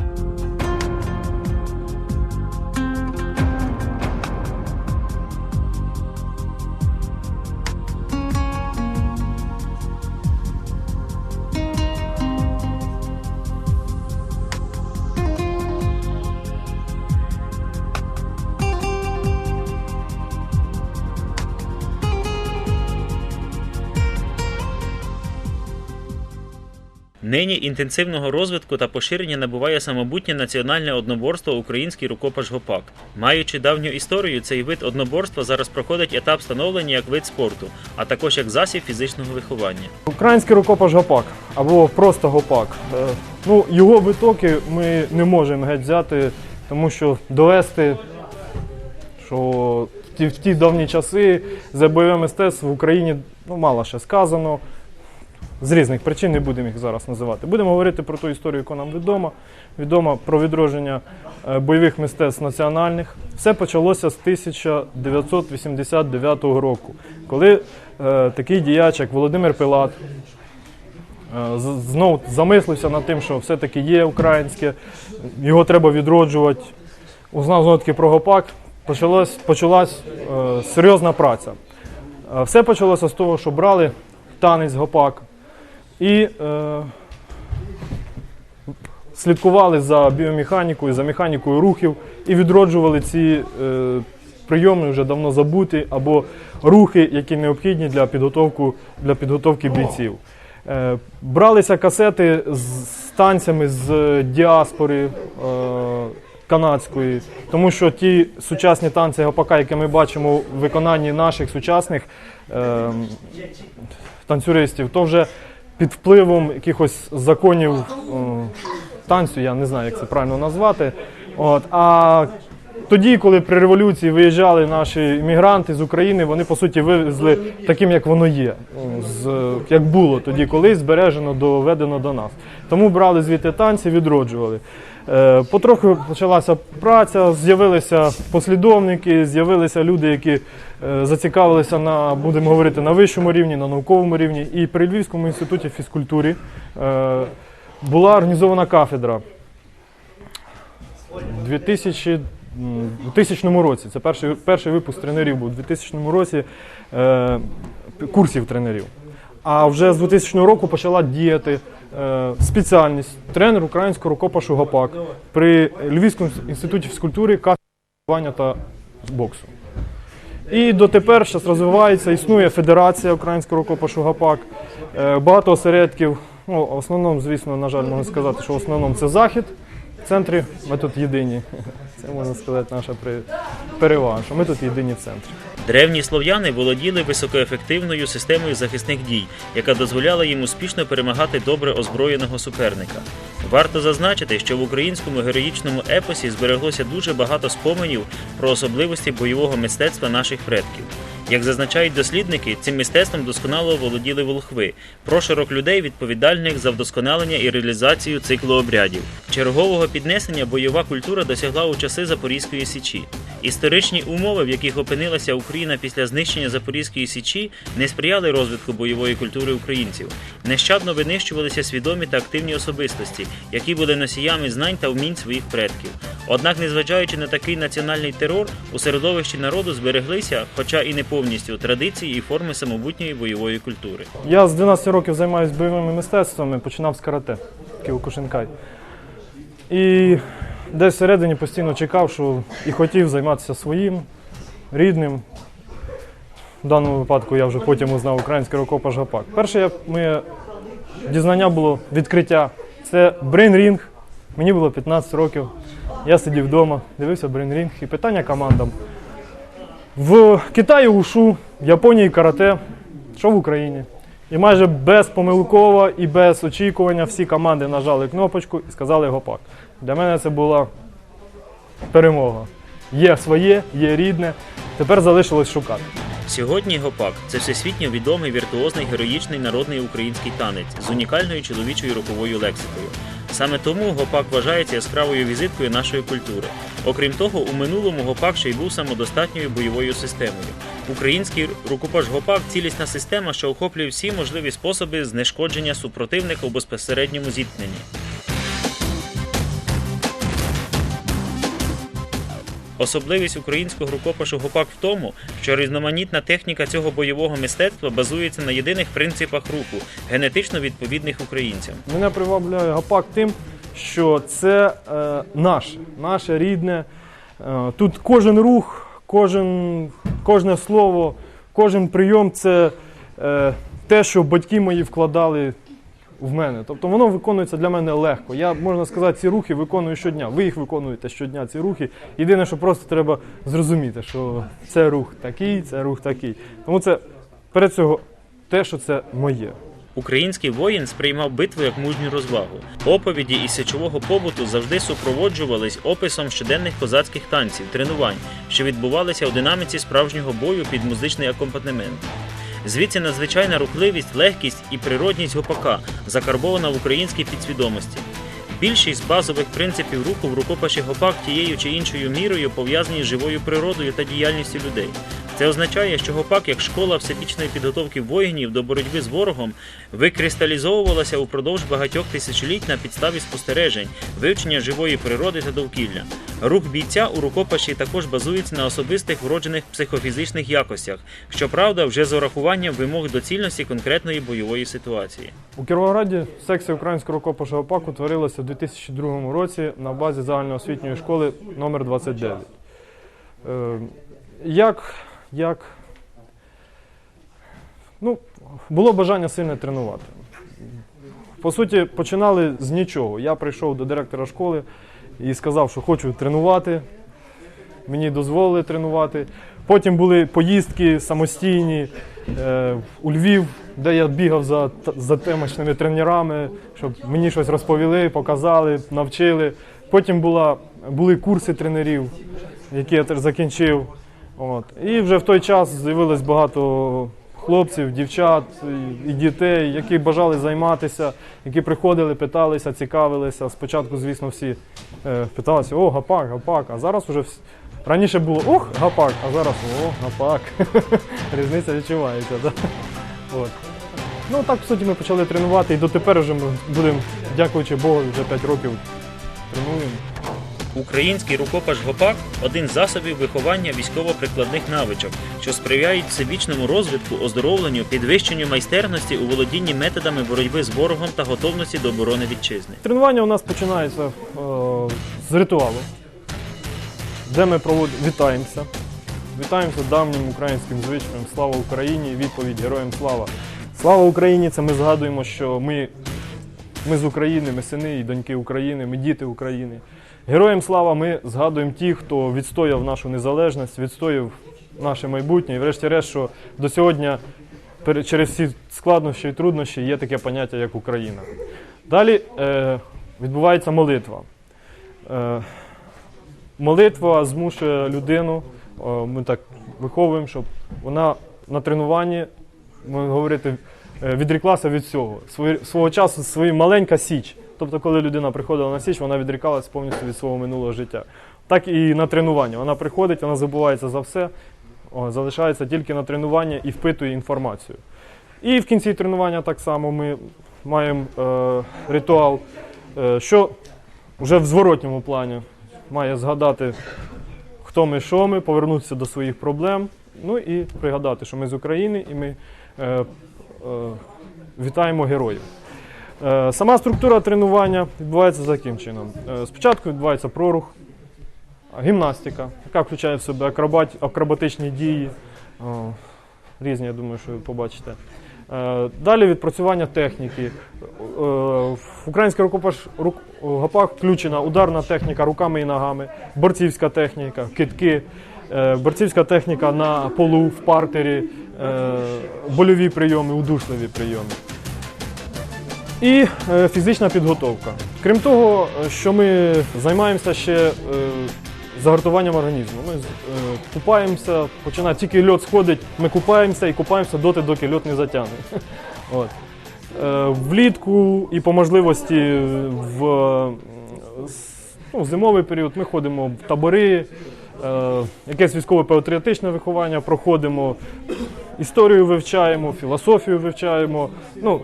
you Нині інтенсивного розвитку та поширення набуває самобутнє національне одноборство Український рукопаш Гопак. Маючи давню історію, цей вид одноборства зараз проходить етап становлення як вид спорту, а також як засіб фізичного виховання. Український рукопаш гопак або просто гопак. Е, Ну, його витоки ми не можемо геть взяти, тому що довести, що в ті, в ті давні часи за бойове мистецтво в Україні ну, мало ще сказано. З різних причин не будемо їх зараз називати. Будемо говорити про ту історію, яка нам відома. Відома про відродження е, бойових мистецтв національних. Все почалося з 1989 року, коли е, такий діяч, як Володимир Пилат, е, знову замислився над тим, що все-таки є українське, його треба відроджувати. Узнав знову таки про гопак, почалась, почалась е, серйозна праця. Е, все почалося з того, що брали танець гопак і е, слідкували за біомеханікою, за механікою рухів і відроджували ці е, прийоми вже давно забуті або рухи, які необхідні для підготовки, для підготовки бійців. Е, бралися касети з з танцями з діаспори. Е, Канадської, тому що ті сучасні танці гопака, які ми бачимо в виконанні наших сучасних е, танцюристів, то вже під впливом якихось законів е, танцю, я не знаю, як це правильно назвати. От, а тоді, коли при революції виїжджали наші іммігранти з України, вони по суті вивезли таким, як воно є, ну, з, як було тоді колись, збережено, доведено до нас. Тому брали звідти танці, відроджували. Е, Потроху почалася праця, з'явилися послідовники, з'явилися люди, які е, зацікавилися на, будемо говорити, на вищому рівні, на науковому рівні. І при Львівському інституті фізкультури е, була організована кафедра. У 2000, 2000 році, це перший, перший випуск тренерів був у 2000 році курсів тренерів. А вже з 2000 року почала діяти спеціальність тренер українського рукопашу ГОПАК при Львівському інституті фізкультури кафедри та боксу. І дотепер зараз розвивається, існує Федерація українського рукопашу ГАПАК, е, багато осередків. Ну, в основному, звісно, на жаль, можна сказати, що в основному це захід. В центрі ми тут єдині. Це можна сказати наша перевага, що ми тут єдині в центрі. Древні слов'яни володіли високоефективною системою захисних дій, яка дозволяла їм успішно перемагати добре озброєного суперника. Варто зазначити, що в українському героїчному епосі збереглося дуже багато споменів про особливості бойового мистецтва наших предків. Як зазначають дослідники, цим мистецтвом досконало володіли волхви, прошарок людей, відповідальних за вдосконалення і реалізацію циклу обрядів. Чергового піднесення бойова культура досягла у часи Запорізької січі. Історичні умови, в яких опинилася Україна після знищення Запорізької січі, не сприяли розвитку бойової культури українців. Нещадно винищувалися свідомі та активні особистості, які були носіями знань та вмінь своїх предків. Однак, незважаючи на такий національний терор, у середовищі народу збереглися, хоча і не повністю, традиції і форми самобутньої бойової культури. Я з 12 років займаюся бойовими мистецтвами, починав з карате Кіокушинкай. І десь всередині постійно чекав, що і хотів займатися своїм, рідним. В даному випадку я вже потім узнав український рукопаш гапак. Перше моє дізнання було відкриття. Це брейнрінг. Мені було 15 років. Я сидів вдома, дивився брейнрінг і питання командам. В Китаї ушу, в Японії карате, що в Україні. І майже безпомилково і без очікування всі команди нажали кнопочку і сказали гопак. Для мене це була перемога. Є своє, є рідне. Тепер залишилось шукати. Сьогодні гопак це всесвітньо відомий віртуозний героїчний народний український танець з унікальною чоловічою роковою лексикою. Саме тому гопак вважається яскравою візиткою нашої культури. Окрім того, у минулому гопак ще й був самодостатньою бойовою системою. Український рукопаш гопак цілісна система, що охоплює всі можливі способи знешкодження супротивника у безпосередньому зіткненні. Особливість українського рукопишу гопак в тому, що різноманітна техніка цього бойового мистецтва базується на єдиних принципах руху, генетично відповідних українцям. Мене привабляє гапак тим, що це е, наше, наше рідне. Е, тут кожен рух, кожен, кожне слово, кожен прийом це е, те, що батьки мої вкладали в мене. Тобто воно виконується для мене легко. Я, можна сказати, ці рухи виконую щодня. Ви їх виконуєте щодня, ці рухи. Єдине, що просто треба зрозуміти, що це рух такий, це рух такий. Тому це перед цього те, що це моє. Український воїн сприймав битву як мужню розвагу. Оповіді із січового побуту завжди супроводжувались описом щоденних козацьких танців, тренувань, що відбувалися у динаміці справжнього бою під музичний акомпанемент. Звідси надзвичайна рухливість, легкість і природність гопака, закарбована в українській підсвідомості. Більшість базових принципів руху в рукопаші гопак тією чи іншою мірою пов'язані з живою природою та діяльністю людей. Це означає, що гопак як школа всебічної підготовки воїнів до боротьби з ворогом викристалізовувалася упродовж багатьох тисячоліть на підставі спостережень, вивчення живої природи та довкілля. Рух бійця у рукопаші також базується на особистих вроджених психофізичних якостях, щоправда, вже з урахуванням вимог доцільності конкретної бойової ситуації. У Кіровограді секція українського рукопишу ОПАК утворилася у 2002 році на базі загальноосвітньої школи номер 29. Е, як, як ну, було бажання сильно тренувати. По суті, починали з нічого. Я прийшов до директора школи і сказав, що хочу тренувати. Мені дозволили тренувати. Потім були поїздки самостійні е, у Львів, де я бігав за, за темочними тренерами, щоб мені щось розповіли, показали, навчили. Потім була, були курси тренерів, які я теж закінчив. От. І вже в той час з'явилось багато хлопців, дівчат і- дітей, які бажали займатися, які приходили, питалися, цікавилися. Спочатку, звісно, всі е, питалися, о, гапак, гапак, а зараз вже вс- раніше було ох, гапак, а зараз о, гапак. Різниця відчувається. Да? От. Ну так, по суті, ми почали тренувати і дотепер вже ми будемо, дякуючи Богу, вже 5 років тренуємо. Український рукопаш гопак один з засобів виховання військово-прикладних навичок, що сприяють всебічному розвитку, оздоровленню, підвищенню майстерності у володінні методами боротьби з ворогом та готовності до оборони вітчизни. Тренування у нас починається е, з ритуалу, де ми проводимо, вітаємося. Вітаємося давнім українським звичаєм Слава Україні! Відповідь Героям слава! Слава Україні! Це ми згадуємо, що ми, ми з України, ми сини і доньки України, ми діти України. Героям слава ми згадуємо ті, хто відстояв нашу незалежність, відстояв наше майбутнє. І врешті-решт, що до сьогодні через всі складнощі і труднощі є таке поняття, як Україна. Далі е, відбувається молитва. Е, молитва змушує людину, ми так виховуємо, щоб вона на тренуванні, ми говорити, е, відріклася від всього. Свого часу своя маленька січ. Тобто, коли людина приходила на січ, вона відрікалася повністю від свого минулого життя. Так і на тренування. Вона приходить, вона забувається за все, залишається тільки на тренування і впитує інформацію. І в кінці тренування так само ми маємо е, ритуал, е, що вже в зворотньому плані має згадати, хто ми, що ми, повернутися до своїх проблем, ну і пригадати, що ми з України і ми е, е, вітаємо героїв. Е, Сама структура тренування відбувається таким чином. Е, Спочатку відбувається прорух, гімнастика, яка включає в себе акробатичні дії. Різні, я думаю, що ви побачите. Е, Далі відпрацювання техніки. В український рукопаш рук, включена ударна техніка руками і ногами, борцівська техніка, китки, борцівська техніка на полу, в партері, больові прийоми, удушливі прийоми. І е, фізична підготовка. Крім того, е, що ми займаємося ще е, загартуванням організму. Ми купаємося, починає тільки льод сходить, ми купаємося і купаємося доти, доки льод не затягне. От. Влітку і по можливості в ну, зимовий період ми ходимо в табори, якесь військово-патріотичне виховання проходимо, історію вивчаємо, філософію вивчаємо. Ну,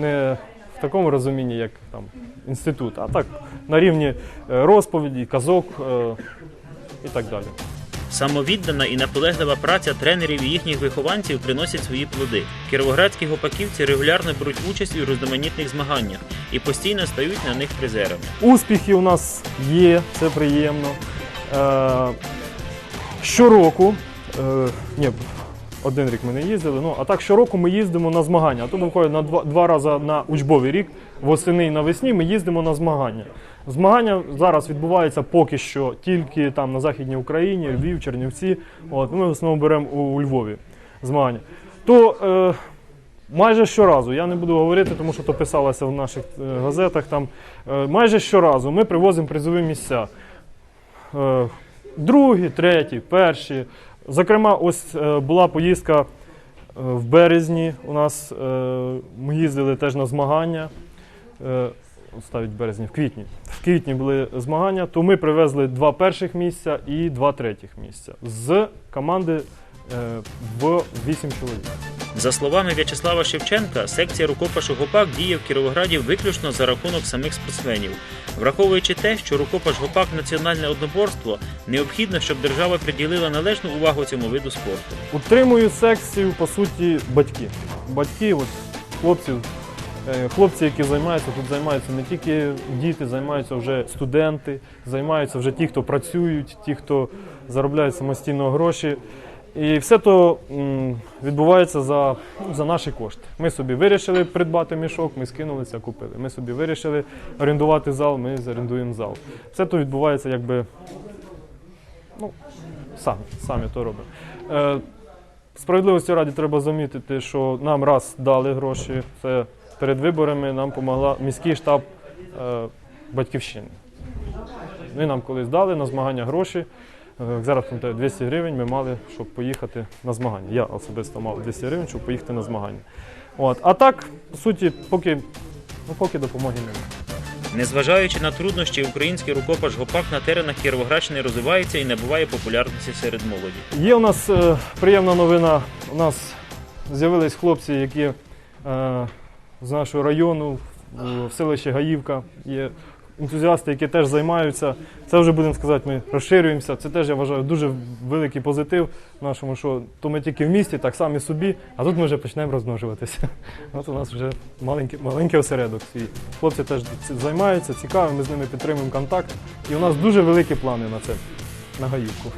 не такому розумінні, як там інститут, а так на рівні е, розповіді, казок, е, і так далі. Самовіддана і наполеглива праця тренерів і їхніх вихованців приносять свої плоди. Кіровоградські гопаківці регулярно беруть участь у різноманітних змаганнях і постійно стають на них призерами. Успіхи у нас є, це приємно. Е, щороку, ні, один рік ми не їздили, ну а так щороку ми їздимо на змагання. А то виходить на два, два рази на учбовий рік, восени і навесні ми їздимо на змагання. Змагання зараз відбуваються поки що тільки там на Західній Україні, Львів, Чернівці. От, ми в основному беремо у, Львові змагання. То е, майже щоразу, я не буду говорити, тому що то писалося в наших е, газетах. Там е, майже щоразу ми привозимо призові місця. Е, другі, треті, перші. Зокрема, ось е, була поїздка е, в березні. У нас е, ми їздили теж на змагання. Ставить березні, в квітні. В квітні були змагання, то ми привезли два перших місця і два третіх місця з команди в вісім чоловік. За словами В'ячеслава Шевченка, секція рукопашу гопак діє в Кіровограді виключно за рахунок самих спортсменів. Враховуючи те, що рукопаш гопак національне одноборство, необхідно, щоб держава приділила належну увагу цьому виду спорту. Утримую секцію, по суті, батьки. Батьки, от, хлопців, е, хлопці, які займаються, тут займаються не тільки діти, займаються вже студенти, займаються вже ті, хто працюють, ті, хто заробляють самостійно гроші. І все то відбувається за, за наші кошти. Ми собі вирішили придбати мішок, ми скинулися, купили. Ми собі вирішили орендувати зал, ми зорендуємо зал. Все то відбувається якби ну, самі, самі то робимо. Е, Справедливості раді треба замітити, що нам раз дали гроші. Це перед виборами нам допомогла міський штаб е, батьківщини. Вони нам колись дали на змагання гроші. Е, Зараз пам'ятаю, 200 гривень ми мали, щоб поїхати на змагання. Я особисто мав 200 гривень, щоб поїхати на змагання. От. А так, по суті, поки, ну, поки допомоги немає. Незважаючи на труднощі, український рукопаш гопак на теренах Кіровоградщини розвивається і набуває популярності серед молоді. Є у нас е, приємна новина. У нас з'явились хлопці, які е, з нашого району, в, в селищі Гаївка. Є ентузіасти, які теж займаються. Це вже будемо сказати, ми розширюємося. Це теж я вважаю дуже великий позитив нашому, що то ми тільки в місті, так самі собі, а тут ми вже почнемо розмножуватися. От у нас вже маленький, маленький осередок свій. Хлопці теж займаються, цікаво, ми з ними підтримуємо контакт. І у нас дуже великі плани на це, на Гаївку.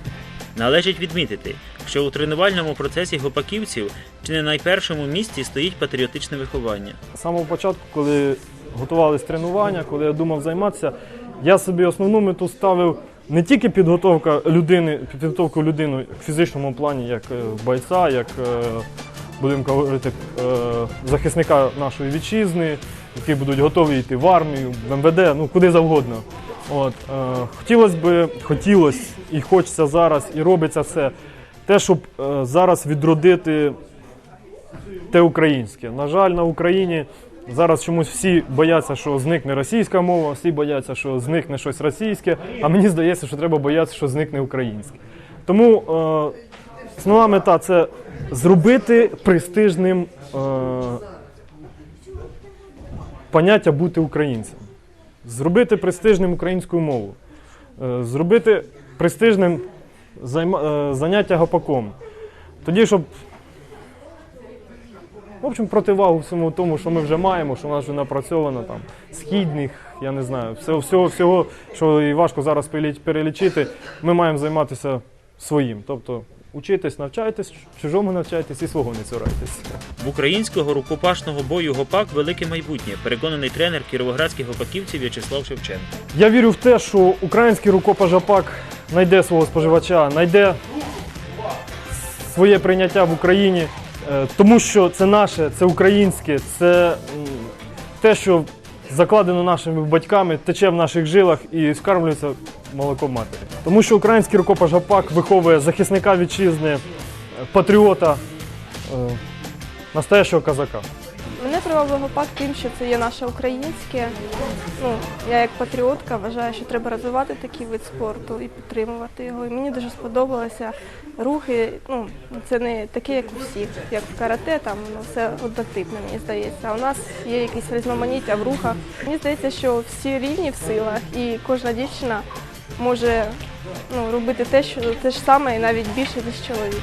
Належить відмітити, що у тренувальному процесі гопаківців чи не найпершому місці стоїть патріотичне виховання. З самого початку, коли готувались тренування, коли я думав займатися, я собі основну мету ставив не тільки підготовка людини, підготовку людини в фізичному плані, як е, бойця, як е, будемо говорити, е, захисника нашої вітчизни, які будуть готові йти в армію, в МВД, ну куди завгодно. От, хотілося б, хотілося і хочеться зараз, і робиться все. Те, щоб зараз відродити те українське. На жаль, на Україні зараз чомусь всі бояться, що зникне російська мова, всі бояться, що зникне щось російське, а мені здається, що треба боятися, що зникне українське. Тому е, основна мета це зробити престижним е, поняття бути українцем, зробити престижним українську мову, е, зробити престижним займа- е, заняття гопаком. Тоді, щоб в общем, противагу всьому тому, що ми вже маємо, що в нас вже напрацьовано там східних, я не знаю, всього, всього, всього, що і важко зараз перелічити, ми маємо займатися своїм. Тобто учитись, навчайтесь, чужому навчайтесь і свого не цурайтесь. В українського рукопашного бою гопак велике майбутнє, переконаний тренер кіровоградських гопаківців В'ячеслав Шевченко. Я вірю в те, що український рукопажапак знайде свого споживача, знайде своє прийняття в Україні, тому що це наше, це українське, це те, що закладено нашими батьками, тече в наших жилах і скармлюється молоком матері. Тому що український рукопажапак виховує захисника вітчизни, е, патріота, е, настоящого казака. Мене привабив гопак тим, що це є наше українське. Ну, я як патріотка вважаю, що треба розвивати такий вид спорту і підтримувати його. І мені дуже сподобалося рухи. Ну, це не таке, як у всіх, як в карате, там ну, все однотипне, мені здається. А у нас є якісь різноманіття в рухах. Мені здається, що всі рівні в силах, і кожна дівчина може ну, робити те, що те ж саме і навіть більше, ніж чоловік.